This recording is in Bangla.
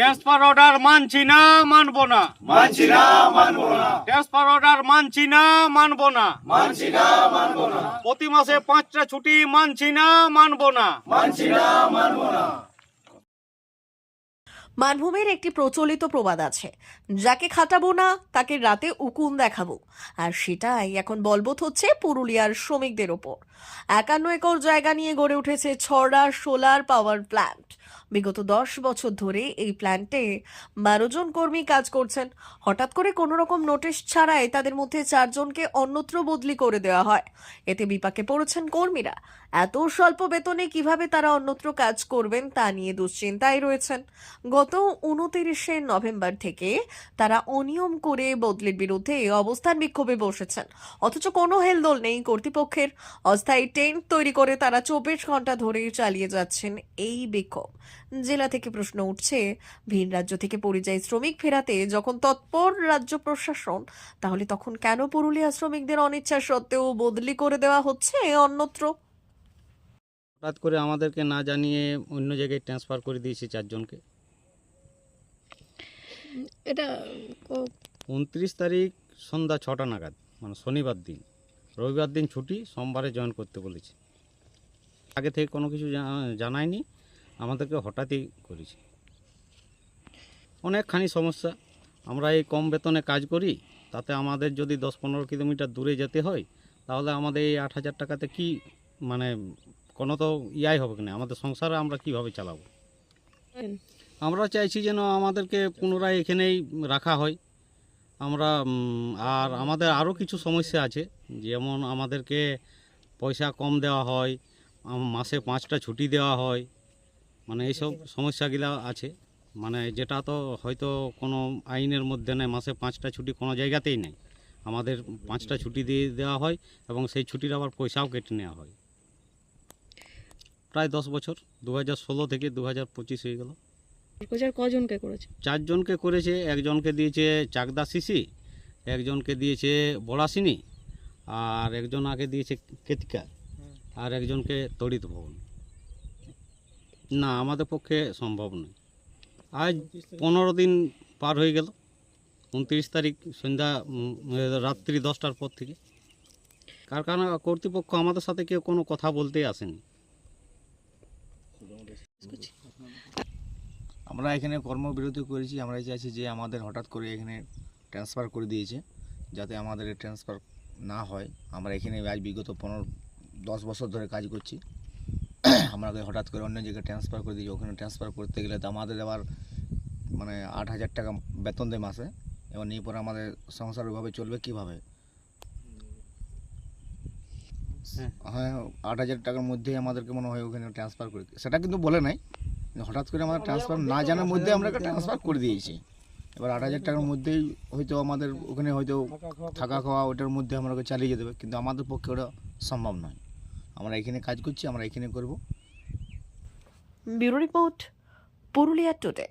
ট্রান্সফার অর্ডার মানছি না মানবো না। মানছি না মানবো না। ট্রান্সফার অর্ডার মানছি না মানবো না। মানছি না মানবো না। প্রতি মাসে পাঁচটা ছুটি মানছি না মানবো না। মানছি না মানবো না। মানভূমির একটি প্রচলিত প্রবাদ আছে। যাকে খাটাবো না তাকে রাতে উকুন দেখাবো। আর সেটাই এখন বলবৎ হচ্ছে পুরুলিয়ার শ্রমিকদের ওপর। একান্ন একর জায়গা নিয়ে গড়ে উঠেছে ছড়া সোলার পাওয়ার প্ল্যান্ট। বিগত দশ বছর ধরে এই প্ল্যান্টে বারো জন কর্মী কাজ করছেন। হঠাৎ করে কোনো রকম নোটিশ ছাড়াই তাদের মধ্যে চারজনকে অন্যত্র বদলি করে দেওয়া হয়। এতে বিপাকে পড়েছেন কর্মীরা। এত স্বল্প বেতনে কীভাবে তারা অন্যত্র কাজ করবেন তা নিয়ে দুশ্চিন্তায় রয়েছেন। গত উনতিরিশে নভেম্বর থেকে তারা অনিয়ম করে বদলির বিরুদ্ধে অবস্থান বিক্ষোভে বসেছেন। অথচ কোনো হেলদোল নেই কর্তৃপক্ষের। অস্থায়ী টেন্ট তৈরি করে তারা চব্বিশ ঘণ্টা ধরে চালিয়ে যাচ্ছেন এই বিক্ষোভ। জেলা থেকে প্রশ্ন উঠছে ভিন রাজ্য থেকে পরিযায়ী শ্রমিক ফেরাতে যখন তৎপর রাজ্য প্রশাসন তাহলে তখন কেন পুরুলিয়া শ্রমিকদের অনিচ্ছা সত্ত্বেও বদলি করে দেওয়া হচ্ছে অন্যত্র? হঠাৎ করে আমাদেরকে না জানিয়ে অন্য জায়গায় ট্রান্সফার করে দিয়েছে চারজনকে। এটা উনত্রিশ তারিখ সন্ধ্যা ছটা নাগাদ মানে শনিবার দিন। রবিবার দিন ছুটি সোমবারে জয়েন করতে বলেছে। আগে থেকে কোনো কিছু জানায়নি। আমাদেরকে হঠাৎই করেছে। অনেকখানি সমস্যা। আমরা এই কম বেতনে কাজ করি তাতে আমাদের যদি দশ পনেরো কিলোমিটার দূরে যেতে হয় তাহলে আমাদের এই আট হাজার টাকাতে কি মানে কোনো তো ইয়াই হবে না আমাদের সংসার আমরা কীভাবে চালাবো? আমরা চাইছি যেন আমাদেরকে পুনরায় এখানেই রাখা হয়। আমরা আর আমাদের আরও কিছু সমস্যা আছে। যেমন আমাদেরকে পয়সা কম দেওয়া হয় মাসে পাঁচটা ছুটি দেওয়া হয়। মানে এইসব সমস্যাগুলো আছে। মানে যেটা তো হয়তো কোনো আইনের মধ্যে নেই মাসে পাঁচটা ছুটি কোনো জায়গাতেই নেই। আমাদের পাঁচটা ছুটি দিয়ে দেওয়া হয় এবং সেই ছুটির আবার পয়সাও কেটে নেওয়া হয়। প্রায় দশ বছর দু হাজার ষোলো থেকে দু হাজার পঁচিশ হয়ে গেল। কজনকে করেছে? চারজনকে করেছে একজনকে দিয়েছে চাকদা শিশি একজনকে দিয়েছে বড়াসিনী আর একজন আগে দিয়েছে কেতিকা আর একজনকে তড়িৎ ভবন। না, আমাদের পক্ষে সম্ভব নয়। আজ পনেরো দিন পার হয়ে গেল, উনত্রিশ তারিখ সন্ধ্যা রাত্রি দশটার পর থেকে। কারখানা কর্তৃপক্ষ আমাদের সাথে কেউ কোনো কথা বলতেই আসেনি। আমরা এখানে কর্মবিরতি করেছি, আমরা চাইছি যে আমাদের হঠাৎ করে এখানে ট্রান্সফার করে দিয়েছে, যাতে আমাদের ট্রান্সফার না হয়। আমরা এখানে আজ বিগত পনেরো, দশ বছর ধরে কাজ করছি। আমাকে হঠাৎ করে অন্য জায়গায় ট্রান্সফার করে দিয়েছে। ওখানে ট্রান্সফার করতে গেলে তো আমাদের আবার মানে আট হাজার টাকা বেতন দেয় মাসে। এবার নিয়ে পরে আমাদের সংসার ওইভাবে চলবে কীভাবে? হ্যাঁ। হ্যাঁ আট হাজার টাকার মধ্যেই আমাদেরকে মনে হয় ওখানে ট্রান্সফার করে সেটা কিন্তু বলে নাই। হঠাৎ করে আমাদের ট্রান্সফার না জানার মধ্যে আমরা ট্রান্সফার করে দিয়েছি। এবার আট হাজার টাকার মধ্যেই হয়তো আমাদের ওখানে হয়তো থাকা খাওয়া ওটার মধ্যে আমরা চালিয়ে যেতে হবে কিন্তু আমাদের পক্ষে ওটা সম্ভব নয়। আমরা এখানে কাজ করছি আমরা এখানে করব। Bureau report Purulia today.